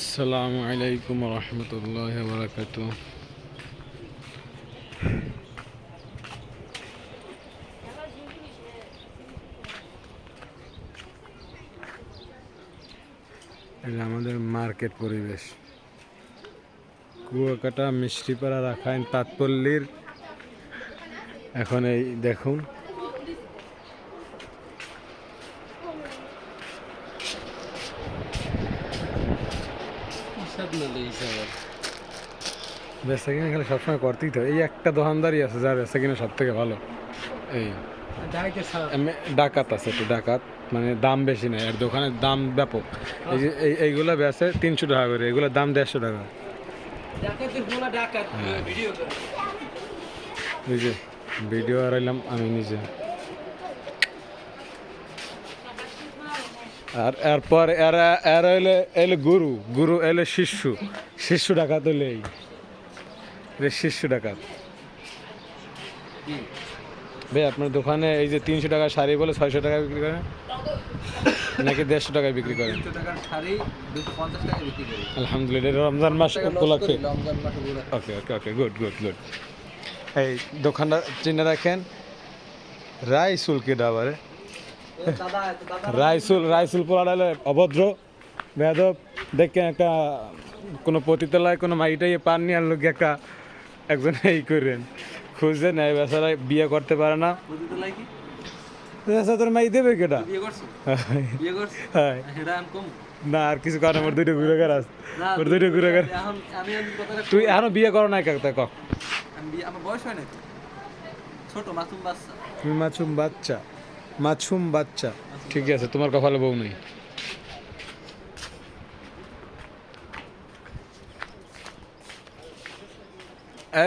আসসালামু আলাইকুম রহমতুল্লাহ বারাকাত এটা আমাদের মার্কেট পরিবেশ। কুয়াকাটা মিষ্টিপাড়া রাখাইন পাতপল্লীর এখন এই দেখুন হিসাব না লে হিসাব আর। বেচা কিনা খেলে সবসময় করতেই তো। এই একটা দোকানদারই আছে যার বেচা কিনা সব থেকে ভালো। এই ডাকাত আছে একটু ডাকাত। মানে দাম বেশি নেই আর দোকানের দাম ব্যাপক। এই যে এই এইগুলো বেচে তিনশো টাকা করে। এগুলোর দাম দেড়শো টাকা। হ্যাঁ। ভিডিও আর এলাম আমি নিজে। আর এরপর এরা এরা এলে এলে গুরু গুরু এলে শিষ্য। শিষ্য ডাকাত হলে এই। শিষ্য ডাকাত? ভাই আপনার দোকানে এই যে তিনশো টাকা শাড়ি বলে ছয়শো টাকা বিক্রি করেন? নাকি দেড়শো টাকায় বিক্রি করেন। আলহামদুলিল্লাহ রমজান মাস উপলক্ষে। Okay okay okay good good good এই দোকানটা চিনে রাখেন রাইসুল কি ডাবারে রাইসুল রাইসুল পোলাডালে অভদ্র বেদব দেখেন একটা কোনো পতিতলায় কোনো মাইটাই পাননি আর লোক একটা একজন এই করেন। খুঁজে নেয় বেচারা বিয়ে করতে পারে না। তোর মাই দেবে কেটা। না আর কিছু কারণ আমার দুইটা ঘুরে গেল না, ওর দুইটা ঘুরে গেল তুই এখনও বিয়ে করো নাই কাকতা ক। আমি আমার বয়স হয় তো। ছোট মাসুম বাচ্চা। তুমি মাছুম বাচ্চা। মাছুম বাচ্চা। ঠিক আছে, তোমার কপালে বউ নেই।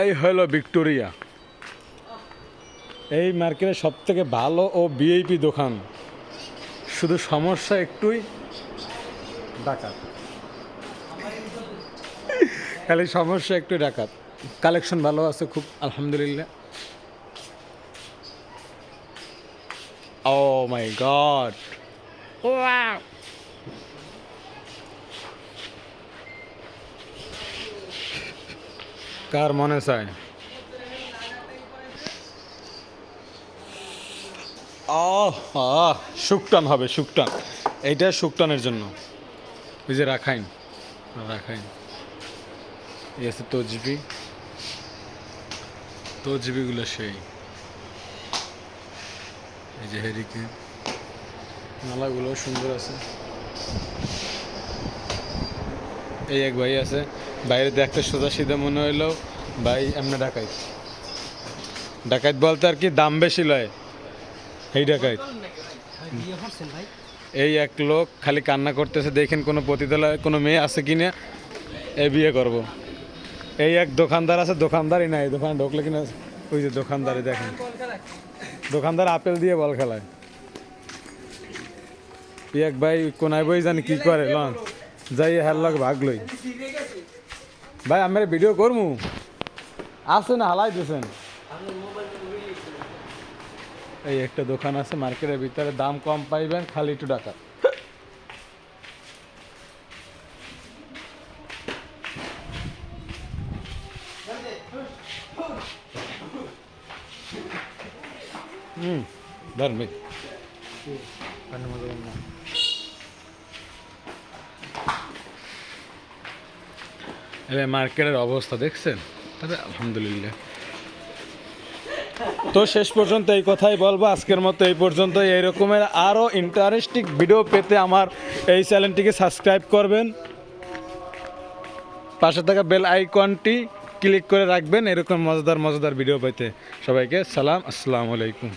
এই হলো ভিক্টোরিয়া। এই মার্কেটে সব থেকে ভালো ও বিআইপি দোকান। শুধু সমস্যা একটুই, ডাকাত। খালি সমস্যা একটু ডাকাত। কালেকশন ভালো আছে খুব, আলহামদুলিল্লাহ। Oh my god. Wow. কার মনে চায়? শুকটান হবে শুকটান এইটা শুকটানের জন্য। ওই যে রাখাইন রাখাইন। এই আছে তজবি। তজবিগুলো সেই। এই যে নালাগুলো সুন্দর আছে। এই এক ভাই আছে। বাইরে দেখতে সোজা সিধা মনে হইল ভাই এমনি ডাকাইত। ডাকাইত বলতে আর কি দাম বেশি লয়। এই ডাকাইত। এই এক লোক খালি কান্না করতেছে, দেখেন কোনো পতিতলায়, কোনো মেয়ে আছে কিনা এ বিয়ে করব। এই এক দোকানদার আছে, দোকানদারই নাই, দোকানে ঢুকলে কিনা, ওই যে দোকানদারই দেখেন। দোকানদার আপেল দিয়ে বল খেলায়। এক ভাই কোনায় বই জানি কি করে, লন। যাই হের লগ ভাগ লই। ভাই আমার ভিডিও করমু। আসেন হালাই দিছেন। এই একটা দোকান আছে, মার্কেটের ভিতরে দাম কম পাইবেন, খালি একটু টাকা ধরেন এবার মার্কেটের অবস্থা দেখছেন? তবে আলহামদুলিল্লাহ। তো শেষ পর্যন্ত এই কথাই বলব, আজকের মতো এই পর্যন্ত এই রকমের আরও ইন্টারেস্টিং ভিডিও পেতে আমার এই চ্যানেলটিকে সাবস্ক্রাইব করবেন। পাশে থাকা বেল আইকনটি ক্লিক করে রাখবেন, এরকম মজাদার মজাদার ভিডিও পেতে। সবাইকে সালাম, আসসালামু আলাইকুম।